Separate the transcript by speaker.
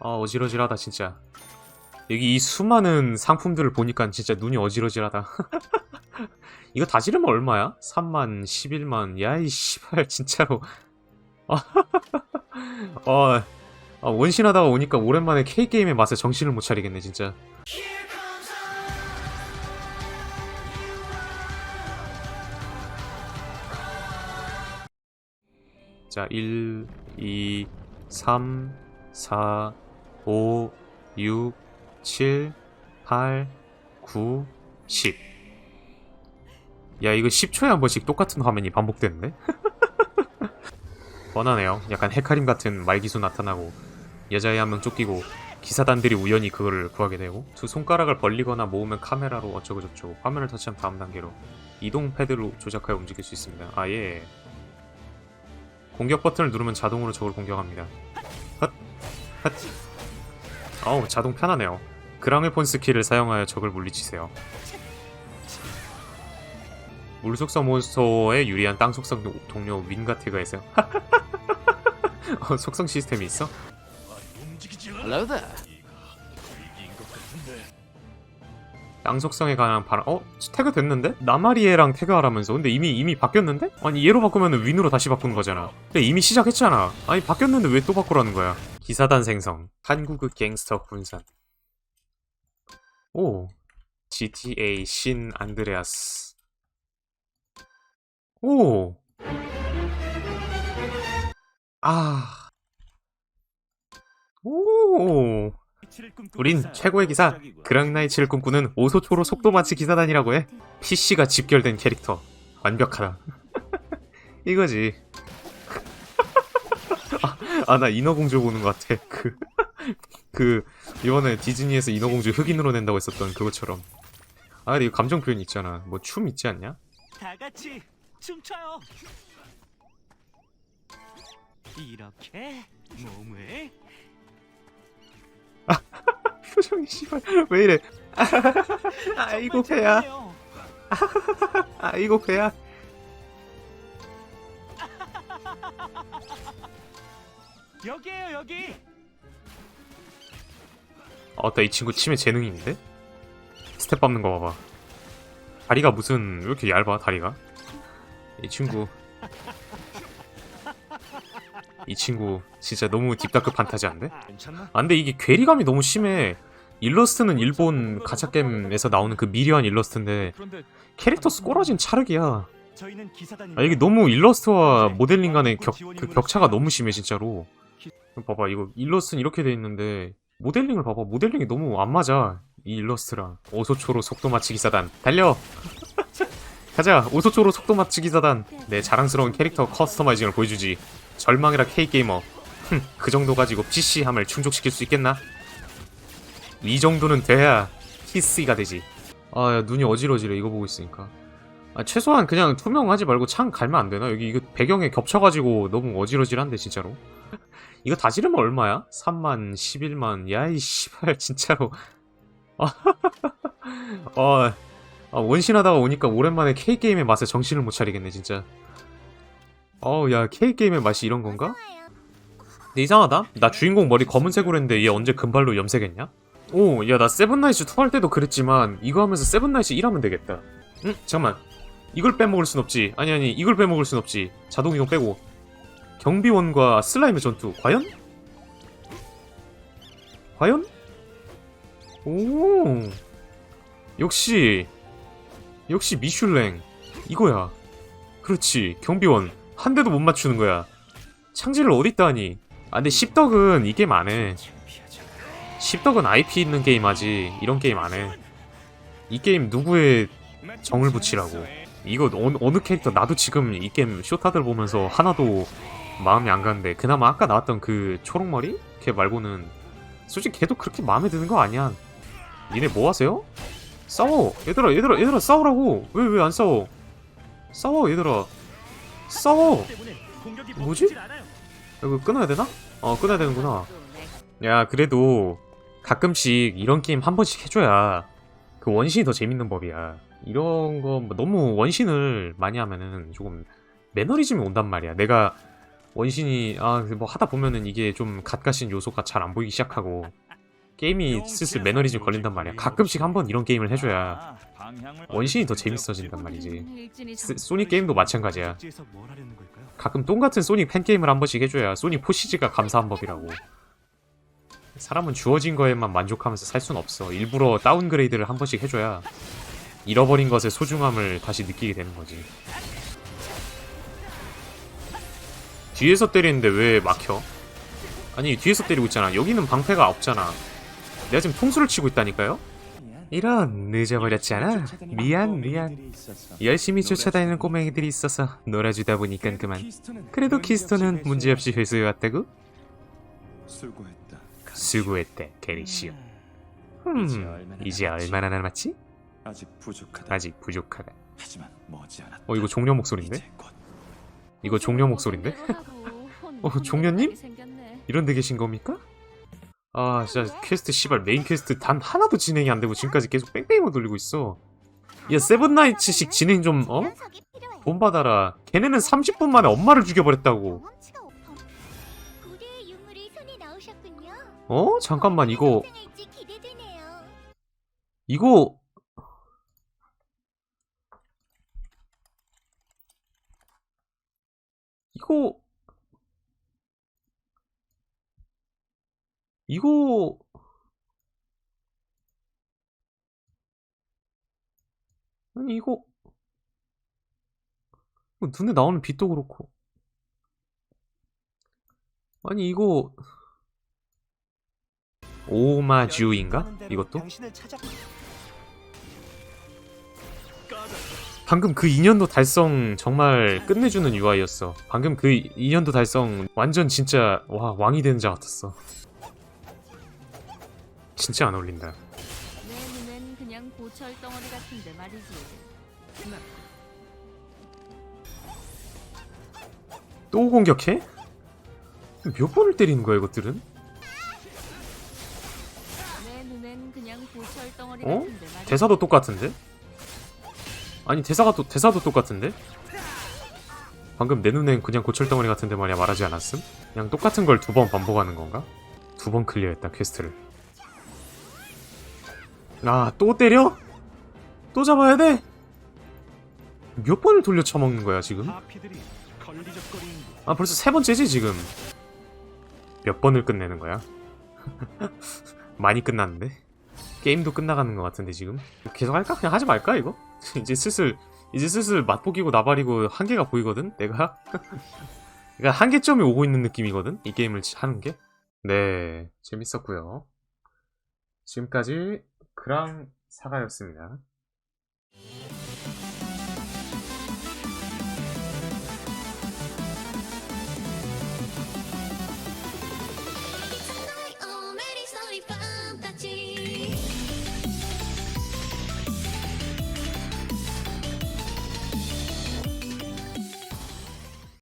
Speaker 1: 아 어지러지하다 진짜. 여기 이 수많은 상품들을 보니까 진짜 눈이 어지러지하다. 이거 다 지르면 얼마야? 3만 11만. 야이 씨발 진짜로. 아, 아, 아, 원신하다가 오니까 오랜만에 K게임의 맛에 정신을 못 차리겠네 진짜. 자, 1, 2, 3, 4, 5, 6, 7, 8, 9, 10. 야, 이거 10초에 한 번씩 똑같은 화면이 반복되는데? 뻔하네요. 약간 헤카림 같은 말기수 나타나고, 여자애 한 명 쫓기고, 기사단들이 우연히 그거를 구하게 되고, 두 손가락을 벌리거나 모으면 카메라로 어쩌고저쩌고, 화면을 터치한 다음 단계로, 이동 패드로 조작하여 움직일 수 있습니다. 아, 예. 공격 버튼을 누르면 자동으로 적을 공격합니다. 헛, 헛. 어우, 자동 편하네요. 그랑을폰 스킬을 사용하여 적을 물리치세요. 물속성 몬스터에 유리한 땅 속성 동료 윈가트가 있어요. 어, 속성 시스템이 있어? 땅 속성에 관한 바람. 어? 태그 됐는데? 나마리에랑 태그하라면서. 근데 이미 이미 바뀌었는데? 아니 얘로 바꾸면 윈으로 다시 바꾸는 거잖아. 근데 이미 시작했잖아. 아니 바뀌었는데 왜 또 바꾸라는 거야? 기사단 생성. 한국의 갱스터 군산. 오. GTA 신 안드레아스. 오. 아. 오. 우린 최고의 기사 그랑나이츠를 꿈꾸는 오소초로 속도마치 기사단이라고 해 PC가 집결된 캐릭터 완벽하다 이거지 아 나 인어공주 보는 것 같아. 그, 그 이번에 디즈니에서 인어공주 흑인으로 낸다고 했었던 그것처럼. 아 근데 이거 감정 표현 있잖아. 뭐 춤 있지 않냐?
Speaker 2: 다 같이 춤춰요. 이렇게 몸을.
Speaker 1: 표정이 씨발 왜 이래? 아이고 배야. 아이고 배야
Speaker 2: 여기에요 여기.
Speaker 1: 어따 이 친구 치매 재능이 있는데? 스텝 밟는 거 봐봐 다리가 무슨 왜 이렇게 얇아 다리가 이 친구 이 친구 진짜 너무 딥다크 판타지한데?
Speaker 2: 괜찮나?
Speaker 1: 아 이게 괴리감이 너무 심해 일러스트는 일본 가챠게임에서 나오는 그 미려한 일러스트인데 캐릭터 꼬라진 찰흙이야. 아 이게 너무 일러스트와 모델링 간의 격, 그 격차가 너무 심해 진짜로 봐봐 이거 일러스트는 이렇게 돼 있는데 모델링을 봐봐. 모델링이 너무 안 맞아 이 일러스트랑. 오소초로 속도 맞추기 사단. 달려! 가자! 오소초로 속도 맞추기 사단. 내 자랑스러운 캐릭터 커스터마이징을 보여주지. 절망이라 K게이머. 흠그 정도 가지고 PC함을 충족시킬 수 있겠나? 이 정도는 돼야 PC가 되지. 아 야, 눈이 어지러지래 이거 보고 있으니까. 아, 최소한 그냥 투명하지 말고 창 갈면 안 되나? 여기 이거 배경에 겹쳐가지고 너무 어지러질한데 진짜로. 이거 다 지르면 얼마야? 3만, 11만, 야 이 씨발 진짜로. 아, 원신하다가 오니까 오랜만에 K 게임의 맛에 정신을 못 차리겠네 진짜. 어우 야 K 게임의 맛이 이런 건가? 근데 이상하다. 나 주인공 머리 검은색으로 했는데 얘 언제 금발로 염색했냐? 오, 야 나 세븐나이츠 2 할 때도 그랬지만 이거 하면서 세븐나이츠 1 하면 되겠다. 응? 잠깐만. 이걸 빼먹을 순 없지. 아니 아니 이걸 빼먹을 순 없지. 자동 이동 빼고 경비원과 슬라임의 전투. 과연? 과연? 오 역시 역시 미슐랭 이거야. 그렇지 경비원 한 대도 못 맞추는 거야. 창질을 어딨다 하니? 아 근데 십덕은 이 게임 안 해. 십덕은 IP 있는 게임 하지 이런 게임 안 해. 이 게임 누구의 정을 붙이라고. 이거 어느, 어느 캐릭터 나도 지금 이 게임 쇼타들 보면서 하나도 마음이 안 가는데 그나마 아까 나왔던 그 초록머리? 걔 말고는 솔직히 걔도 그렇게 마음에 드는 거 아니야. 니네 뭐 하세요? 싸워. 얘들아 얘들아 얘들아 싸우라고. 왜 왜 안 싸워? 싸워 얘들아. 싸워. 뭐지? 이거 끊어야 되나? 어 끊어야 되는구나. 야 그래도 가끔씩 이런 게임 한 번씩 해줘야 그 원신이 더 재밌는 법이야. 이런 거뭐 너무 원신을 많이 하면은 조금 매너리즘이 온단 말이야. 내가 원신이 아 뭐 하다 보면은 이게 좀 갓가신 요소가 잘 안 보이기 시작하고 게임이 슬슬 매너리즘 걸린단 말이야. 가끔씩 한번 이런 게임을 해줘야 원신이 더 재밌어진단 말이지. 스- 소닉 게임도 마찬가지야. 가끔 똥 같은 소닉 팬 게임을 한 번씩 해줘야 소닉 포시즈가 감사한 법이라고. 사람은 주어진 거에만 만족하면서 살 순 없어. 일부러 다운그레이드를 한 번씩 해줘야 잃어버린 것의 소중함을 다시 느끼게 되는 거지. 뒤에서 때리는데 왜 막혀? 아니 뒤에서 때리고 있잖아. 여기는 방패가 없잖아. 내가 지금 통수를 치고 있다니까요? 이런 늦어버렸잖아. 미안 미안. 열심히 쫓아다니는 꼬맹이들이 있어서 놀아주다 보니까 그만. 그래도 키스톤은 문제없이 회수해 왔다고?
Speaker 3: 수고했다.
Speaker 1: 수고했대, 게리시오. 음, 이제 얼마나 남았지?
Speaker 3: 아직 부족하다.
Speaker 1: 아직 부족하다.
Speaker 3: 하지만 머지않았다.
Speaker 1: 어, 이거 종려 목소리인데? 이거 종려 목소리인데? 어, 종려님? 이런 데 계신 겁니까? 아, 진짜 퀘스트 씨발 메인 퀘스트 단 하나도 진행이 안 되고 지금까지 계속 뺑뺑이만 돌리고 있어. 야, 세븐나이츠식 진행 좀, 어? 돈 받아라. 걔네는 30분 만에 엄마를 죽여버렸다고. 어? 잠깐만, 이거. 이거, 이거, 이거, 아니, 이거, 눈에 나오는 빛도 그렇고. 아니, 이거, 오마주인가? 이것도? 방금 그 2년도 달성 정말 끝내주는 UI였어. 방금 그 2년도 달성 완전 진짜 와 왕이 되는 자 같았어. 진짜 안 어울린다.
Speaker 4: 내 눈엔 그냥 고철 덩어리 같은데 말이지.
Speaker 1: 또 공격해? 몇 번을 때리는 거야 이것들은?
Speaker 4: 내 눈엔 그냥 고철 덩어리
Speaker 1: 어?
Speaker 4: 같은데 말이지.
Speaker 1: 대사도 똑같은데? 아니 대사가 또 대사도 똑같은데? 방금 내 눈엔 그냥 고철덩어리 같은데 말이야 말하지 않았음? 그냥 똑같은 걸 두 번 반복하는 건가? 두 번 클리어했다 퀘스트를 아 또 때려? 또 잡아야 돼? 몇 번을 돌려 쳐먹는 거야 지금? 아 벌써 세 번째지 지금 몇 번을 끝내는 거야? 많이 끝났는데? 게임도 끝나가는 것 같은데 지금? 계속 할까? 그냥 하지 말까 이거? 이제 슬슬 이제 슬슬 맛보기고 나발이고 한계가 보이거든 내가? 그러니까 한계점이 오고 있는 느낌이거든 이 게임을 하는 게? 네 재밌었고요 지금까지 그랑 사가였습니다